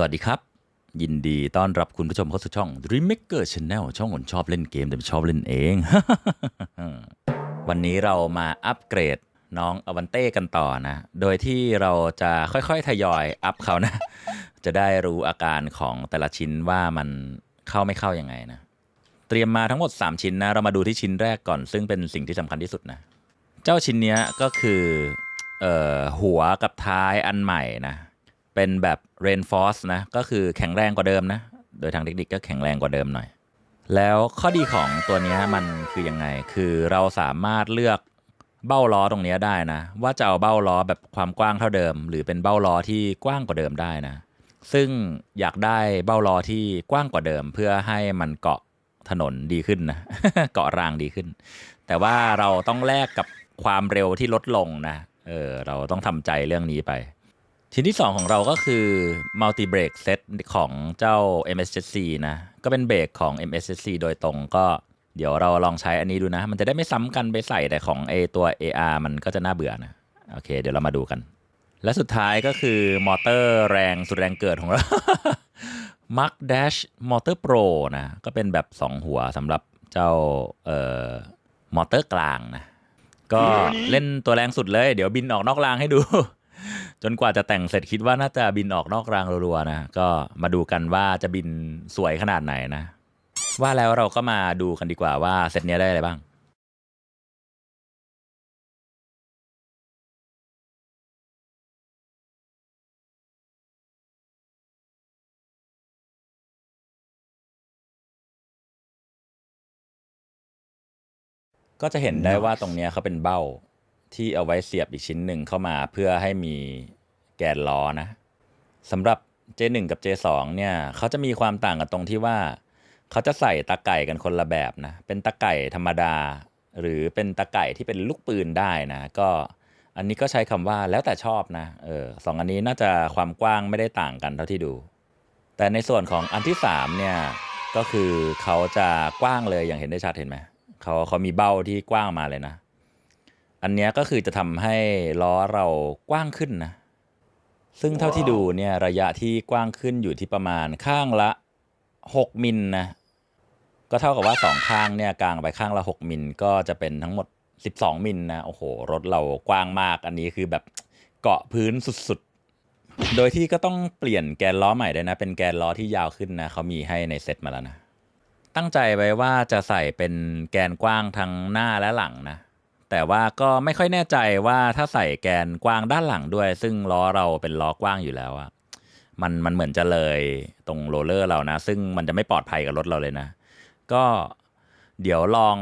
สวัสดีครับ ยินดีต้อนรับคุณผู้ชมเข้าสู่ช่อง Dream Maker Channel ช่องคนชอบเล่นเกม แต่ไม่ชอบเล่นเอง วันนี้เรามาอัปเกรดน้องอวันเต้กันต่อนะ โดยที่เราจะค่อยๆ ทยอยอัพเขานะ จะได้รู้อาการของแต่ละชิ้นว่ามันเข้าไม่เข้ายังไงนะ เตรียมมาทั้งหมด 3 ชิ้นนะ เรามาดูที่ชิ้นแรกก่อน ซึ่งเป็นสิ่งที่สำคัญที่สุดนะ เจ้าชิ้นเนี้ยก็คือเออหัวกับท้ายอันใหม่นะ เป็นแบบ reinforce นะ ก็คือแข็งแรงกว่าเดิมนะ โดยทางเทคนิคก็แข็งแรงกว่าเดิมหน่อย แล้วข้อดีของตัวนี้มันคือยังไง คือเราสามารถเลือกเบ้าล้อตรงนี้ได้นะ ว่าจะเอาเบ้าล้อแบบความกว้างเท่าเดิม หรือเป็นเบ้าล้อที่กว้างกว่าเดิมได้นะ ซึ่งอยากได้เบ้าล้อที่กว้างกว่าเดิม เพื่อให้มันเกาะถนนดีขึ้นนะ เกาะรางดีขึ้น แต่ว่าเราต้องแลกกับความเร็วที่ลดลงนะ เออเราต้องทำใจเรื่องนี้ไป ชิ้นที่ 2 ของเราก็คือ multi brake set ของเจ้า MSC นะ ก็เป็นเบรกของ MSC โดยตรงก็เดี๋ยวเราลองใช้อันนี้ดูนะ มันจะได้ไม่ซ้ำกันไปใส่แต่ของไอตัว AR มันก็จะน่าเบื่อนะ โอเค เดี๋ยวเรามาดูกัน และสุดท้ายก็คือมอเตอร์แรงสุดแรงเกิดของเรา Mark Dash Motor Pro นะ ก็เป็นแบบ 2 หัวสำหรับเจ้าเอ่อมอเตอร์กลางนะ ก็เล่นตัวแรงสุดเลย เดี๋ยวบินออกนอกรางให้ดู จนกว่าจะแต่งเสร็จคิดว่าน่าจะบินออกนอกรางรัวๆนะก็มาดูกันว่าจะบินสวยขนาดไหนนะ ว่าแล้วเราก็มาดูกันดีกว่าว่าเซตเนี้ยได้อะไรบ้างก็จะเห็นได้ว่าตรงเนี้ยเขาเป็นเบ้า ที่เอาไว้เสียบอีกชิ้นหนึ่งเข้ามาเพื่อให้มีแกนล้อนะสำหรับ J1 กับ J2 เนี่ยเขาจะมีความต่างกันตรงที่ว่า เขาจะใส่ตะไก่กันคนละแบบนะ เป็นตะไก่ธรรมดา หรือเป็นตะไก่ที่เป็นลูกปืนได้นะ ก็อันนี้ก็ใช้คำว่าแล้วแต่ชอบนะเออสองอันนี้น่าจะความกว้างไม่ได้ต่างกันเท่าที่ดู แต่ในส่วนของอันที่สามเนี่ยก็คือเขาจะกว้างเลยอย่างเห็นได้ชัดเห็นไหมเขาเขามีเบ้าที่กว้างมาเลยนะ อันเนี้ยก็คือจะทำให้ล้อเรากว้างขึ้นนะ ซึ่งเท่าที่ดูเนี่ยระยะที่กว้างขึ้นอยู่ที่ประมาณข้างละ 6 มิลนะ ก็เท่ากับว่าสองข้างเนี่ยกลางไปข้างละ 6 มิลก็จะเป็นทั้งหมด 12 มิลนะ โอ้โห รถเรากว้างมากอันนี้คือแบบเกาะพื้นสุดๆ โดยที่ก็ต้องเปลี่ยนแกนล้อใหม่ด้วยนะ เป็นแกนล้อที่ยาวขึ้นนะเขามีให้ในเซ็ตมาแล้วนะ ตั้งใจไว้ว่าจะใส่เป็นแกนกว้างทั้งหน้าและหลังนะ แต่ว่าก็ไม่ค่อยแน่ใจว่าถ้าใส่แกนกว้างด้านหลังด้วย ซึ่งล้อเราเป็นล้อกว้างอยู่แล้วอะมันมันเหมือนจะเลยตรงโรลเลอร์เรานะ ซึ่งมันจะไม่ปลอดภัยกับรถเราเลยนะ ก็เดี๋ยวลอง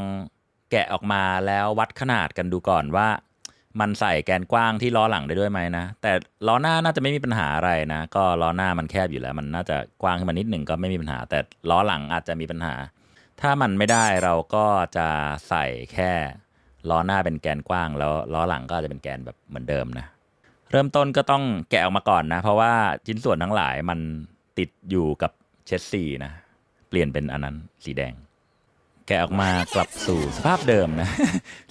แกะออกมาแล้ววัดขนาดกันดูก่อนว่า มันใส่แกนกว้างที่ล้อหลังได้ด้วยไหมนะ แต่ล้อหน้าน่าจะไม่มีปัญหาอะไรนะ ก็ล้อหน้ามันแคบอยู่แล้ว มันน่าจะกว้างขึ้นมานิดหนึ่งก็ไม่มีปัญหา แต่ล้อหลังอาจจะมีปัญหา ถ้ามันไม่ได้เราก็จะใส่แค่ ล้อหน้าเป็นแกนกว้าง แล้วล้อหลังก็จะเป็นแกนแบบเหมือนเดิมนะ เริ่มต้นก็ต้องแกะออกมาก่อนนะ เพราะว่าชิ้นส่วนทั้งหลายมันติดอยู่กับเชสซีนะ เปลี่ยนเป็นอันนั้นสีแดง แกะออกมากลับสู่สภาพเดิมนะ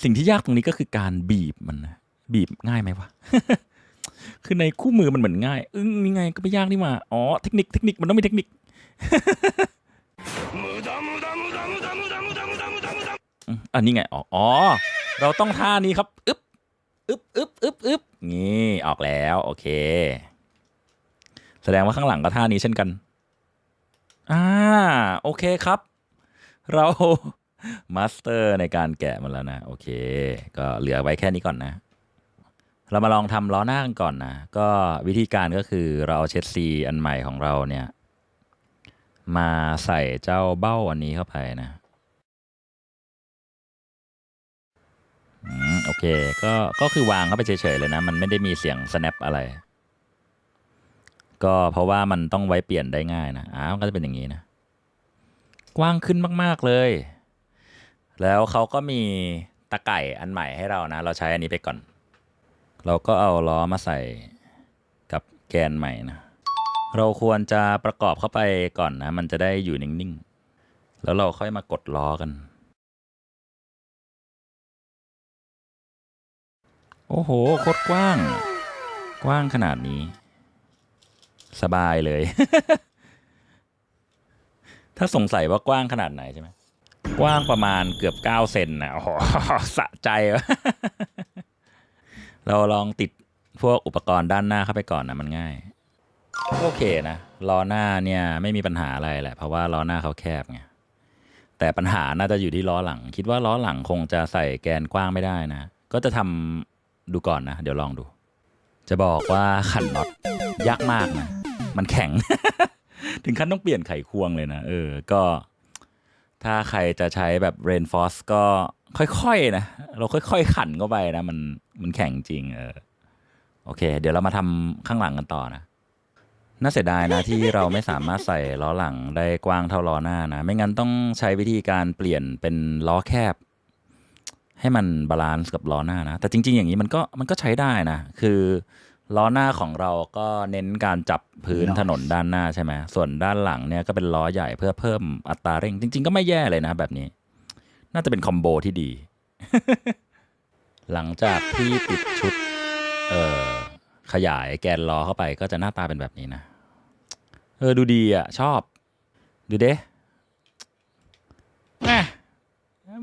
สิ่งที่ยากตรงนี้ก็คือการบีบมันนะบีบง่ายไหมวะคือในคู่มือมันเหมือนง่าย อึ้งนี่ไงก็ไม่ยากนี่หว่าอ๋อ เทคนิคเทคนิคมันต้องมีเทคนิค อันนี้ไงอ๋ออ๋อ เราต้องท่านี้ครับอึ๊บอึ๊บอึ๊บอึ๊บอึ๊บนี่ออกแล้วโอเค แสดงว่าข้างหลังก็ท่านี้เช่นกันอ่าโอเคครับ เรามาสเตอร์ในการแกะมันแล้วนะ โอเค ก็เหลือไว้แค่นี้ก่อนนะ เรามาลองทำล้อหน้ากันก่อนนะ ก็วิธีการก็คือเราเอาเชสซีอันใหม่ของเราเนี่ย มาใส่เจ้าเบ้าอันนี้เข้าไปนะ โอเค ก็ ก็คือวางเข้าไปเฉยๆเลยนะ มันไม่ได้มีเสียง snap อะไร ก็เพราะว่ามันต้องไว้เปลี่ยนได้ง่ายนะอ้าวก็จะเป็นอย่างนี้นะ กว้างขึ้นมากๆเลย แล้วเขาก็มีตะไก่อันใหม่ให้เรานะ เราใช้อันนี้ไปก่อน เราก็เอาล้อมาใส่กับแกนใหม่นะ เราควรจะประกอบเข้าไปก่อนนะ มันจะได้อยู่นิ่งๆ แล้วเราค่อยมากดล้อกัน โอ้โหโคตรกว้าง กว้างขนาดนี้ สบายเลย ถ้าสงสัยว่ากว้างขนาดไหนใช่ไหมกว้างประมาณเกือบเก้าเซนนะโอ้โหสะใจวะเราลองติดพวกอุปกรณ์ด้านหน้าเข้าไปก่อนนะมันง่าย โอเคนะล้อหน้าเนี่ยไม่มีปัญหาอะไรแหละ เพราะว่าล้อหน้าเขาแคบไงแต่ปัญหาน่าจะอยู่ที่ล้อหลัง คิดว่าล้อหลังคงจะใส่แกนกว้างไม่ได้นะ ก็จะทำ ดูก่อนนะ เดี๋ยวลองดู จะบอกว่าขันน็อตยากมากนะ มันแข็ง ถึงขั้นต้องเปลี่ยนไขควงเลยนะ เออ ก็ถ้าใครจะใช้แบบ Rainforce ก็ค่อยๆนะ เราค่อยๆ ขันเข้าไปนะ มันมันแข็งจริง เออ โอเค เดี๋ยวเรามาทำข้างหลังกันต่อนะ น่าเสียดายนะที่เราไม่สามารถใส่ล้อหลังได้กว้างเท่าล้อหน้านะ ไม่งั้นต้องใช้วิธีการเปลี่ยนเป็นล้อแคบ ให้มันบาลานซ์กับล้อหน้านะ แต่จริง ๆ อย่างนี้มันก็มันก็ใช้ได้นะ คือล้อหน้าของเราก็เน้นการจับพื้นถนนด้านหน้าใช่ไหมส่วนด้านหลังเนี่ยก็เป็นล้อใหญ่เพื่อเพิ่มอัตราเร่ง จริง ๆ ก็ไม่แย่เลยนะแบบนี้ น่าจะเป็นคอมโบที่ดี หลังจากที่ติดชุด เอ่อขยายแกนล้อเข้าไปก็จะหน้าตาเป็นแบบนี้นะ เออดูดีอะ ชอบ ดูเด้แหม่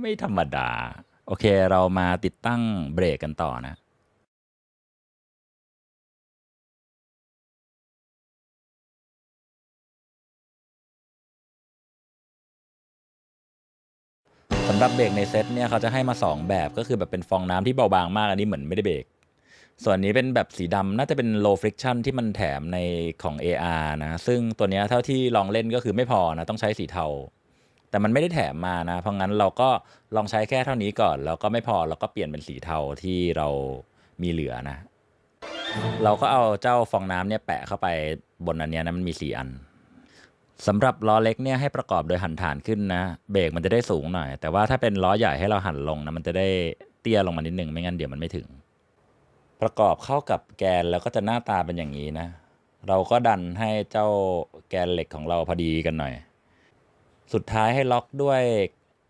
ไม่ธรรมดาโอเค เรามาติดตั้งเบรกกันต่อนะสำหรับเบรกในเซตเนี่ยเขาจะให้มา 2 แบบก็คือแบบเป็นฟองน้ำที่เบาบางมากอันนี้เหมือนไม่ได้เบรก ส่วนนี้เป็นแบบสีดำน่าจะเป็น low friction ที่มันแถมในของ AR นะ ซึ่งตัวนี้เท่าที่ลองเล่นก็คือไม่พอนะ ต้องใช้สีเทา แต่มันไม่ได้แถมมานะ เพราะงั้นเราก็ลองใช้แค่เท่านี้ก่อน แล้วก็ไม่พอเราก็เปลี่ยนเป็นสีเทาที่เรามีเหลือนะ เราก็เอาเจ้าฟองน้ำเนี่ยแปะเข้าไปบนอันเนี้ยนะมันมีสี่อันสำหรับล้อเล็กเนี่ยให้ประกอบโดยหันฐานขึ้นนะ เบรกมันจะได้สูงหน่อย แต่ว่าถ้าเป็นล้อใหญ่ให้เราหันลงนะมันจะได้เตี้ยลงมานิดนึงไม่งั้นเดี๋ยวมันไม่ถึง ประกอบเข้ากับแกนแล้วก็จะหน้าตาเป็นอย่างนี้นะ เราก็ดันให้เจ้าแกนเหล็กของเราพอดีกันหน่อย สุดท้ายให้ล็อกด้วย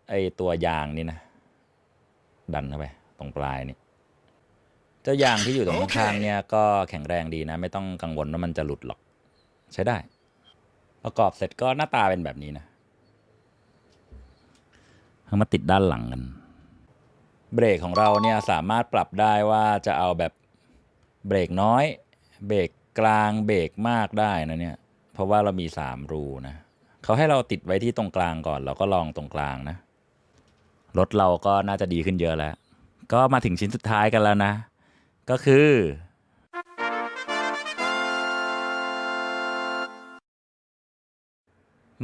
ไอตัวยางนี่นะ ดันเข้าไป ตรงปลายนี่ เจ้ายางที่อยู่ตรงข้างๆเนี่ยก็แข็งแรงดีนะ ไม่ต้องกังวลว่ามันจะหลุดหรอก ใช้ได้ ประกอบเสร็จก็หน้าตาเป็นแบบนี้นะเอามาติดด้านหลังกัน เบรกของเราเนี่ยสามารถปรับได้ว่าจะเอาแบบเบรกน้อย เบรกกลางเบรกมากได้นะเนี่ย เพราะว่าเรามีสามรูนะ เขาให้เราติดไว้ที่ตรงกลางก่อน เราก็ลองตรงกลางนะ รถเราก็น่าจะดีขึ้นเยอะแล้ว ก็มาถึงชิ้นสุดท้ายกันแล้วนะ ก็คือ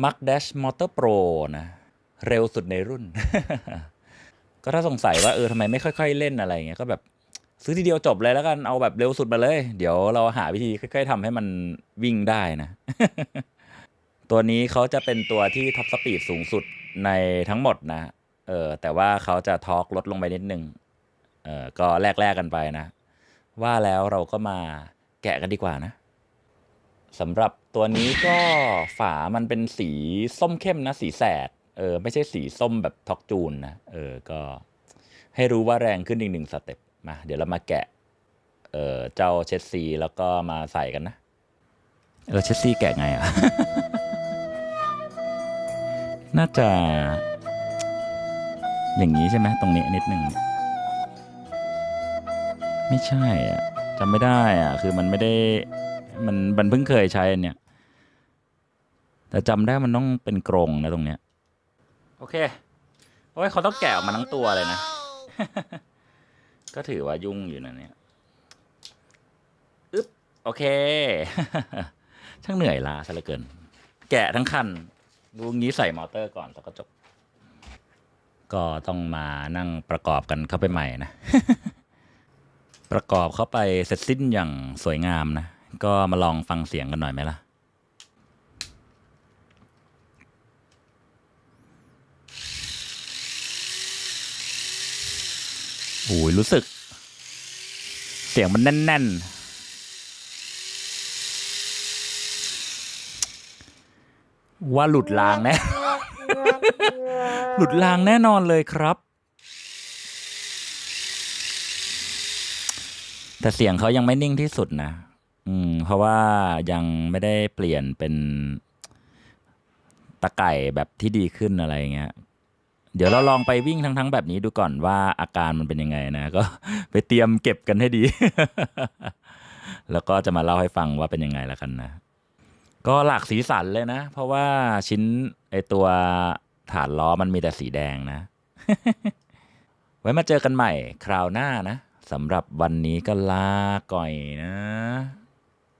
Mac Dash Motor Pro นะ เร็วสุดในรุ่น ก็ถ้าสงสัยว่าเออทำไมไม่ค่อย ๆ เล่นอะไรเงี้ยก็แบบซื้อทีเดียวจบเลยแล้วกันเอาแบบเร็วสุดมาเลย เดี๋ยวเราหาวิธีค่อย ๆทำให้มันวิ่งได้นะ ตัวนี้เขาจะเป็นตัวที่ท็อปสปีดสูงสุดในทั้งหมดนะเออแต่ว่าเขาจะทอร์กลดลงไปนิดนึงเออก็แลกๆกันไปนะ ว่าแล้วเราก็มาแกะกันดีกว่านะสำหรับตัวนี้ก็ฝามันเป็นสีส้มเข้มนะ สีแสดเออไม่ใช่สีส้มแบบท็อกจูนนะเออก็ให้รู้ว่าแรงขึ้นอีกหนึ่งสเต็ปมา เดี๋ยวเรามาแกะเออเจ้าเชสซีแล้วก็มาใส่กันนะเออเชสซีแกะไงอะ น่าจะ อย่างนี้ใช่ไหมตรงนี้นิดหนึ่งไม่ใช่อะจำไม่ได้อะ คือมันไม่ได้ มันมันเพิ่งเคยใช้อันเนี้ยแต่จำได้มันต้องเป็นกรงนะตรงเนี้ย โอเค โอ้ยเขาต้องแกะออกมาทั้งตัวเลยนะ ก็ถือว่ายุ่งอยู่นะเนี่ยอึ๊บโอเค ช่างเหนื่อยล้าซะเหลือเกิน แกะทั้งคัน ดูงี้ใส่มอเตอร์ก่อนแล้วก็จบ ก็ต้องมานั่งประกอบกันเข้าไปใหม่นะ ประกอบเข้าไปเสร็จสิ้นอย่างสวยงามนะ ก็มาลองฟังเสียงกันหน่อยไหมล่ะโอ้ยรู้สึก เสียงมันแน่น ๆ ว่าหลุดรางแน่ หลุดรางแน่นอนเลยครับ แต่เสียงเขายังไม่นิ่งที่สุดนะ อืม เพราะว่ายังไม่ได้เปลี่ยนเป็นตะไก่แบบที่ดีขึ้นอะไรเงี้ย เดี๋ยวเราลองไปวิ่งทั้ง ๆ แบบนี้ดูก่อนว่าอาการมันเป็นยังไงนะ ก็ไปเตรียมเก็บกันให้ดี แล้วก็จะมาเล่าให้ฟังว่าเป็นยังไงแล้วกันนะ ก็หลากสีสันเลยนะ เพราะว่าชิ้นไอตัวฐานล้อมันมีแต่สีแดงนะ ไว้มาเจอกันใหม่คราวหน้านะสำหรับวันนี้ก็ลาก่อยนะ